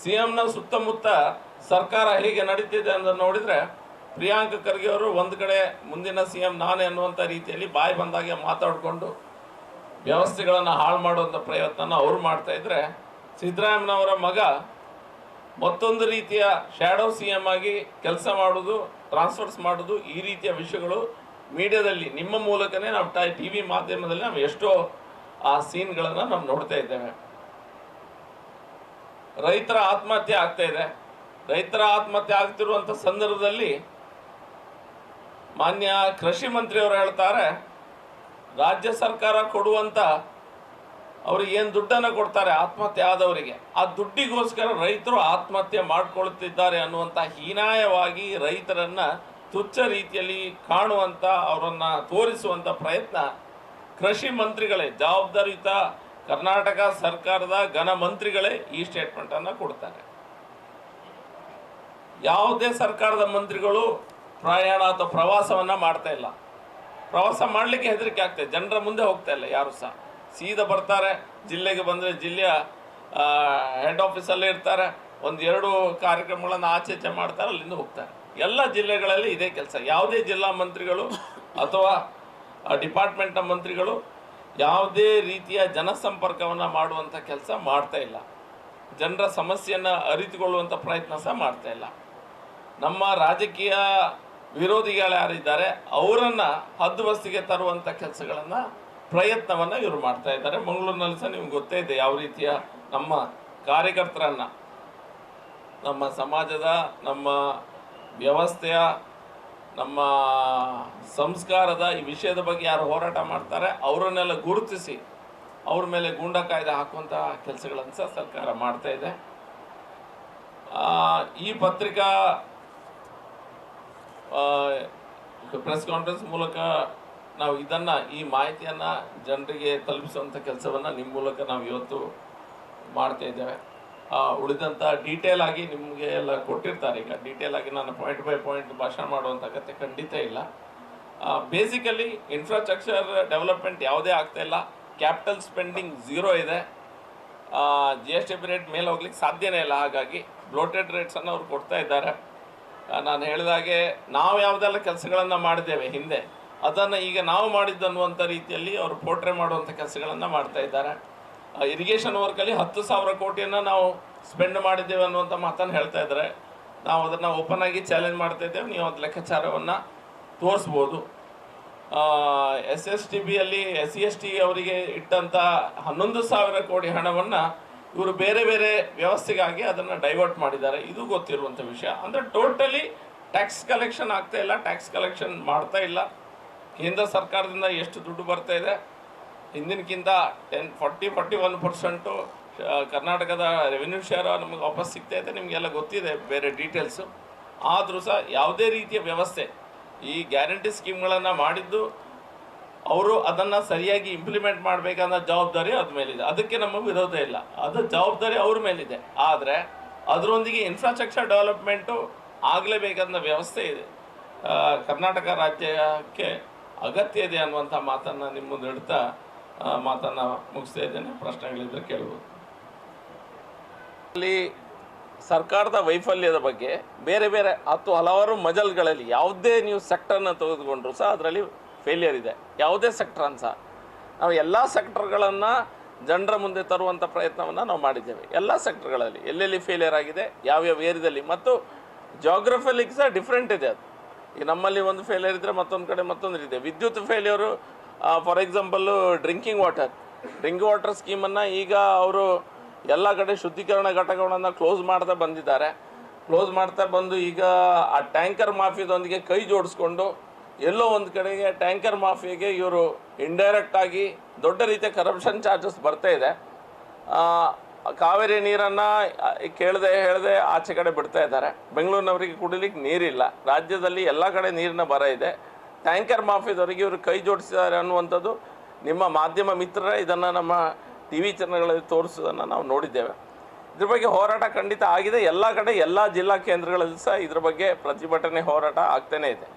C ಎಂನ ಸುತ್ತಮುತ್ತ ಸರ್ಕಾರ ಹೇಗೆ ನಡೀತಿದೆ ಅಂತ ನೋಡಿದರೆ ಪ್ರಿಯಾಂಕ ಖರ್ಗೆ ಅವರು ಒಂದು ಕಡೆ ಮುಂದಿನ ಸಿ ಎಂ ನಾನೇ ಅನ್ನುವಂಥ ರೀತಿಯಲ್ಲಿ ಬಾಯಿ ಬಂದಾಗೆ ಮಾತಾಡಿಕೊಂಡು ವ್ಯವಸ್ಥೆಗಳನ್ನು ಹಾಳು ಮಾಡುವಂಥ ಪ್ರಯತ್ನನ ಅವರು ಮಾಡ್ತಾಯಿದ್ರೆ ಸಿದ್ದರಾಮಯ್ಯನವರ ಮಗ ಮತ್ತೊಂದು ರೀತಿಯ ಶ್ಯಾಡೋ ಸಿ ಎಂ ಆಗಿ ಕೆಲಸ ಮಾಡೋದು ಟ್ರಾನ್ಸ್ಫರ್ಸ್ ಮಾಡೋದು ಈ ರೀತಿಯ ವಿಷಯಗಳು ಮೀಡಿಯಾದಲ್ಲಿ ನಿಮ್ಮ ಮೂಲಕನೇ ನಾವು ಟಿ ವಿ ಮಾಧ್ಯಮದಲ್ಲಿ ನಾವು ಎಷ್ಟೋ ಆ ಸೀನ್ಗಳನ್ನು ನಾವು ನೋಡ್ತಾ ಇದ್ದೇವೆ. ರೈತರ ಆತ್ಮಹತ್ಯೆ ಆಗ್ತಾ ಇದೆ. ರೈತರ ಆತ್ಮಹತ್ಯೆ ಆಗ್ತಿರುವಂಥ ಸಂದರ್ಭದಲ್ಲಿ ಮಾನ್ಯ ಕೃಷಿ ಮಂತ್ರಿಯವರು ಹೇಳ್ತಾರೆ, ರಾಜ್ಯ ಸರ್ಕಾರ ಕೊಡುವಂಥ ಅವ್ರಿಗೆ ಏನು ದುಡ್ಡನ್ನು ಕೊಡ್ತಾರೆ, ಆತ್ಮಹತ್ಯೆ ಆದವರಿಗೆ. ಆ ದುಡ್ಡಿಗೋಸ್ಕರ ರೈತರು ಆತ್ಮಹತ್ಯೆ ಮಾಡಿಕೊಳ್ತಿದ್ದಾರೆ ಅನ್ನುವಂಥ ಹೀನಾಯವಾಗಿ ರೈತರನ್ನು ತುಚ್ಛ ರೀತಿಯಲ್ಲಿ ಕಾಣುವಂಥ ಅವರನ್ನು ತೋರಿಸುವಂಥ ಪ್ರಯತ್ನ ಕೃಷಿ ಮಂತ್ರಿಗಳೇ, ಜವಾಬ್ದಾರಿಯುತ ಕರ್ನಾಟಕ ಸರ್ಕಾರದ ಘನ ಮಂತ್ರಿಗಳೇ ಈ ಸ್ಟೇಟ್ಮೆಂಟ್ ಅನ್ನ ಕೊಡ್ತಾರೆ. ಯಾವುದೇ ಸರ್ಕಾರದ ಮಂತ್ರಿಗಳು ಪ್ರಯಾಣ ಅಥವಾ ಪ್ರವಾಸವನ್ನ ಮಾಡ್ತಾ ಇಲ್ಲ. ಪ್ರವಾಸ ಮಾಡಲಿಕ್ಕೆ ಹೆದರಿಕೆ ಆಗ್ತದೆ ಜನರ ಮುಂದೆ ಹೋಗ್ತಾ ಇಲ್ಲ, ಯಾರು ಸಹ. ಸೀದಾ ಬರ್ತಾರೆ, ಜಿಲ್ಲೆಗೆ ಬಂದರೆ ಜಿಲ್ಲೆಯ ಹೆಡ್ ಆಫೀಸಲ್ಲೇ ಇರ್ತಾರೆ. ಒಂದು ಎರಡು ಕಾರ್ಯಕ್ರಮಗಳನ್ನು ಆಚೆ ಈಚೆ ಮಾಡ್ತಾರೆ, ಅಲ್ಲಿಂದ ಹೋಗ್ತಾರೆ. ಎಲ್ಲ ಜಿಲ್ಲೆಗಳಲ್ಲಿ ಇದೇ ಕೆಲಸ. ಯಾವುದೇ ಜಿಲ್ಲಾ ಮಂತ್ರಿಗಳು ಅಥವಾ ಡಿಪಾರ್ಟ್ಮೆಂಟ್ನ ಮಂತ್ರಿಗಳು ಯಾವುದೇ ರೀತಿಯ ಜನಸಂಪರ್ಕವನ್ನು ಮಾಡುವಂಥ ಕೆಲಸ ಮಾಡ್ತಾ ಇಲ್ಲ. ಜನರ ಸಮಸ್ಯೆಯನ್ನು ಅರಿತುಕೊಳ್ಳುವಂಥ ಪ್ರಯತ್ನ ಸಹ ಮಾಡ್ತಾ ಇಲ್ಲ. ನಮ್ಮ ರಾಜಕೀಯ ವಿರೋಧಿಗಳು ಯಾರಿದ್ದಾರೆ ಅವರನ್ನು ಹದ್ದುಬಸ್ತಿಗೆ ತರುವಂಥ ಕೆಲಸಗಳನ್ನು ಪ್ರಯತ್ನವನ್ನು ಇವರು ಮಾಡ್ತಾ ಇದ್ದಾರೆ. ಮಂಗಳೂರಿನಲ್ಲಿ ಸಹ ನಿಮ್ಗೆ ಗೊತ್ತೇ ಇದೆ ಯಾವ ರೀತಿಯ ನಮ್ಮ ಕಾರ್ಯಕರ್ತರನ್ನು, ನಮ್ಮ ಸಮಾಜದ, ನಮ್ಮ ವ್ಯವಸ್ಥೆಯ ನಮ್ಮ ಸಂಸ್ಕಾರದ ಈ ವಿಷಯದ ಬಗ್ಗೆ ಯಾರು ಹೋರಾಟ ಮಾಡ್ತಾರೆ, ಅವರನ್ನೆಲ್ಲ ಗುರುತಿಸಿ ಅವ್ರ ಮೇಲೆ ಗೂಂಡ ಕಾಯ್ದೆ ಹಾಕುವಂಥ ಕೆಲಸಗಳನ್ನು ಸಹ ಸರ್ಕಾರ ಮಾಡ್ತಾ ಇದೆ. ಈ ಪತ್ರಿಕಾ ಪ್ರೆಸ್ ಕಾನ್ಫರೆನ್ಸ್ ಮೂಲಕ ನಾವು ಇದನ್ನು, ಈ ಮಾಹಿತಿಯನ್ನು ಜನರಿಗೆ ತಲುಪಿಸುವಂಥ ಕೆಲಸವನ್ನು ನಿಮ್ಮ ಮೂಲಕ ನಾವು ಇವತ್ತು ಮಾಡ್ತಾ ಇದ್ದೇವೆ. ಉಳಿದಂಥ ಡೀಟೇಲ್ ಆಗಿ ನಿಮಗೆ ಎಲ್ಲ ಕೊಟ್ಟಿರ್ತಾರೆ. ಈಗ ಡೀಟೇಲ್ ಆಗಿ ನಾನು ಪಾಯಿಂಟ್ ಬೈ ಪಾಯಿಂಟ್ ಭಾಷಣ ಮಾಡುವಂಥ ಅಗತ್ಯ ಖಂಡಿತ ಇಲ್ಲ. ಬೇಸಿಕಲಿ ಇನ್ಫ್ರಾಸ್ಟ್ರಕ್ಚರ್ ಡೆವಲಪ್ಮೆಂಟ್ ಯಾವುದೇ ಆಗ್ತಾ ಇಲ್ಲ. ಕ್ಯಾಪಿಟಲ್ ಸ್ಪೆಂಡಿಂಗ್ ಝೀರೋ ಇದೆ. ಜಿ ಎಸ್ ಟಿ ರೇಟ್ ಮೇಲೆ ಹೋಗ್ಲಿಕ್ಕೆ ಸಾಧ್ಯನೇ ಇಲ್ಲ. ಹಾಗಾಗಿ ಬ್ಲೋಟೆಡ್ ರೇಟ್ಸನ್ನು ಅವ್ರು ಕೊಡ್ತಾ ಇದ್ದಾರೆ. ನಾನು ಹೇಳಿದಾಗೆ ನಾವು ಯಾವುದೆಲ್ಲ ಕೆಲಸಗಳನ್ನು ಮಾಡಿದ್ದೇವೆ ಹಿಂದೆ, ಅದನ್ನು ಈಗ ನಾವು ಮಾಡಿದ್ದನ್ನುವಂಥ ರೀತಿಯಲ್ಲಿ ಅವರು ಪೋಟ್ರೆ ಮಾಡುವಂಥ ಕೆಲಸಗಳನ್ನು ಮಾಡ್ತಾ ಇದ್ದಾರೆ. ಇರಿಗೇಷನ್ ವರ್ಕಲ್ಲಿ ಹತ್ತು ಸಾವಿರ ಕೋಟಿಯನ್ನು ನಾವು ಸ್ಪೆಂಡ್ ಮಾಡಿದ್ದೇವೆ ಅನ್ನುವಂಥ ಮಾತನ್ನು ಹೇಳ್ತಾ ಇದ್ದಾರೆ. ನಾವು ಅದನ್ನು ಓಪನ್ ಆಗಿ ಚಾಲೆಂಜ್ ಮಾಡ್ತಾ ಇದ್ದೇವೆ. ನೀವು ಅದು ಲೆಕ್ಕಾಚಾರವನ್ನು ತೋರಿಸ್ಬೋದು. ಎಸ್ ಎಸ್ ಟಿ ಬಿಯಲ್ಲಿ ಎಸ್ ಸಿ ಎಸ್ ಟಿ ಅವರಿಗೆ ಇಟ್ಟಂಥ ಹನ್ನೊಂದು ಸಾವಿರ ಕೋಟಿ ಹಣವನ್ನು ಇವರು ಬೇರೆ ಬೇರೆ ವ್ಯವಸ್ಥೆಗಾಗಿ ಅದನ್ನು ಡೈವರ್ಟ್ ಮಾಡಿದ್ದಾರೆ. ಇದು ಗೊತ್ತಿರುವಂಥ ವಿಷಯ. ಅಂದರೆ ಟೋಟಲಿ ಟ್ಯಾಕ್ಸ್ ಕಲೆಕ್ಷನ್ ಆಗ್ತಾ ಇಲ್ಲ. ಟ್ಯಾಕ್ಸ್ ಕಲೆಕ್ಷನ್ ಮಾಡ್ತಾ ಇಲ್ಲ. ಕೇಂದ್ರ ಸರ್ಕಾರದಿಂದ ಎಷ್ಟು ದುಡ್ಡು ಬರ್ತಾ ಇದೆ? ಹಿಂದಿನಕ್ಕಿಂತ ten forty forty one percent ಕರ್ನಾಟಕದ ರೆವಿನ್ಯೂ ಶೇರ್ ನಮಗೆ ವಾಪಸ್ ಸಿಗ್ತಾ ಇದೆ ನಿಮಗೆಲ್ಲ ಗೊತ್ತಿದೆ ಬೇರೆ ಡೀಟೇಲ್ಸು ಆದರೂ ಸಹ ಯಾವುದೇ ರೀತಿಯ ವ್ಯವಸ್ಥೆ ಈ ಗ್ಯಾರಂಟಿ ಸ್ಕೀಮ್ಗಳನ್ನು ಮಾಡಿದ್ದು ಅವರು ಅದನ್ನು ಸರಿಯಾಗಿ ಇಂಪ್ಲಿಮೆಂಟ್ ಮಾಡಬೇಕನ್ನೋ ಜವಾಬ್ದಾರಿ ಅದ್ರ ಮೇಲಿದೆ. ಅದಕ್ಕೆ ನಮ್ಮ ವಿರೋಧ ಇಲ್ಲ. ಅದು ಜವಾಬ್ದಾರಿ ಅವ್ರ ಮೇಲಿದೆ. ಆದರೆ ಅದರೊಂದಿಗೆ ಇನ್ಫ್ರಾಸ್ಟ್ರಕ್ಚರ್ ಡೆವಲಪ್ಮೆಂಟು ಆಗಲೇಬೇಕಾದ ವ್ಯವಸ್ಥೆ ಇದೆ. ಕರ್ನಾಟಕ ರಾಜ್ಯಕ್ಕೆ ಅಗತ್ಯ ಇದೆ ಅನ್ನುವಂಥ ಮಾತನ್ನು ನಿಮ್ಮ ಮುಂದೆ ಇಡ್ತಾ ಆ, ಮಾತನ್ನು ಮುಗಿಸ್ತಾ ಇದ್ದೇನೆ. ಪ್ರಶ್ನೆಗಳಿದ್ದರೆ ಕೇಳ್ಬೋದು. ಅಲ್ಲಿ ಸರ್ಕಾರದ ವೈಫಲ್ಯದ ಬಗ್ಗೆ ಬೇರೆ ಬೇರೆ ಹತ್ತು ಹಲವಾರು ಮಜಲ್ಗಳಲ್ಲಿ ಯಾವುದೇ ನೀವು ಸೆಕ್ಟರ್ನ ತೆಗೆದುಕೊಂಡ್ರು ಸಹ ಅದರಲ್ಲಿ ಫೇಲಿಯರ್ ಇದೆ. ಯಾವುದೇ ಸೆಕ್ಟರ್ ಸಹ. ನಾವು ಎಲ್ಲ ಸೆಕ್ಟರ್ಗಳನ್ನು ಜನರ ಮುಂದೆ ತರುವಂಥ ಪ್ರಯತ್ನವನ್ನು ನಾವು ಮಾಡಿದ್ದೇವೆ. ಎಲ್ಲ ಸೆಕ್ಟರ್ಗಳಲ್ಲಿ ಎಲ್ಲೆಲ್ಲಿ ಫೇಲಿಯರ್ ಆಗಿದೆ, ಯಾವ್ಯಾವ ಏರಿಯಾದಲ್ಲಿ ಮತ್ತು ಜಾಗ್ರಫಿಲಿಗೆ ಸಹ ಡಿಫ್ರೆಂಟ್ ಇದೆ ಅದು. ಈಗ ನಮ್ಮಲ್ಲಿ ಒಂದು ಫೇಲಿಯರ್ ಇದ್ದರೆ ಮತ್ತೊಂದು ಕಡೆ ಮತ್ತೊಂದು ಇದೆ ವಿದ್ಯುತ್ failure for example drinking water drinking water ಸ್ಕೀಮನ್ನು ಈಗ ಅವರು ಎಲ್ಲ ಕಡೆ ಶುದ್ಧೀಕರಣ ಘಟಕಗಳನ್ನು ಕ್ಲೋಸ್ ಮಾಡ್ತಾ ಬಂದಿದ್ದಾರೆ. ಕ್ಲೋಸ್ ಮಾಡ್ತಾ ಬಂದು ಈಗ ಆ ಟ್ಯಾಂಕರ್ ಮಾಫಿಯದೊಂದಿಗೆ ಕೈ ಜೋಡಿಸ್ಕೊಂಡು ಎಲ್ಲೋ ಒಂದು ಕಡೆಗೆ ಟ್ಯಾಂಕರ್ ಮಾಫಿಯಾಗೆ ಇವರು ಇಂಡೈರೆಕ್ಟಾಗಿ ದೊಡ್ಡ ರೀತಿಯ ಕರಪ್ಷನ್ ಚಾರ್ಜಸ್ ಬರ್ತಾ ಇದೆ. ಕಾವೇರಿ ನೀರನ್ನು ಕೇಳದೆ ಹೇಳದೆ ಆಚೆ ಕಡೆ ಬಿಡ್ತಾ ಇದ್ದಾರೆ. ಬೆಂಗಳೂರಿನವರಿಗೆ ಕುಡಿಲಿಕ್ಕೆ ನೀರಿಲ್ಲ. ರಾಜ್ಯದಲ್ಲಿ ಎಲ್ಲ ಕಡೆ ನೀರಿನ ಬರ ಇದೆ. ಟ್ಯಾಂಕರ್ ಮಾಫಿಯಾದವರಿಗೆ ಇವರು ಕೈ ಜೋಡಿಸಿದ್ದಾರೆ ಅನ್ನುವಂಥದ್ದು ನಿಮ್ಮ ಮಾಧ್ಯಮ ಮಿತ್ರರೇ ಇದನ್ನು ನಮ್ಮ ಟಿ ವಿ ಚಾನಲ್ಗಳಲ್ಲಿ ತೋರಿಸೋದನ್ನು ನಾವು ನೋಡಿದ್ದೇವೆ. ಇದ್ರ ಬಗ್ಗೆ ಹೋರಾಟ ಖಂಡಿತ ಆಗಿದೆ. ಎಲ್ಲ ಕಡೆ ಎಲ್ಲ ಜಿಲ್ಲಾ ಕೇಂದ್ರಗಳಲ್ಲಿ ಸಹ ಇದ್ರ ಬಗ್ಗೆ ಪ್ರತಿಭಟನೆ ಹೋರಾಟ ಆಗ್ತಾನೇ ಇದೆ.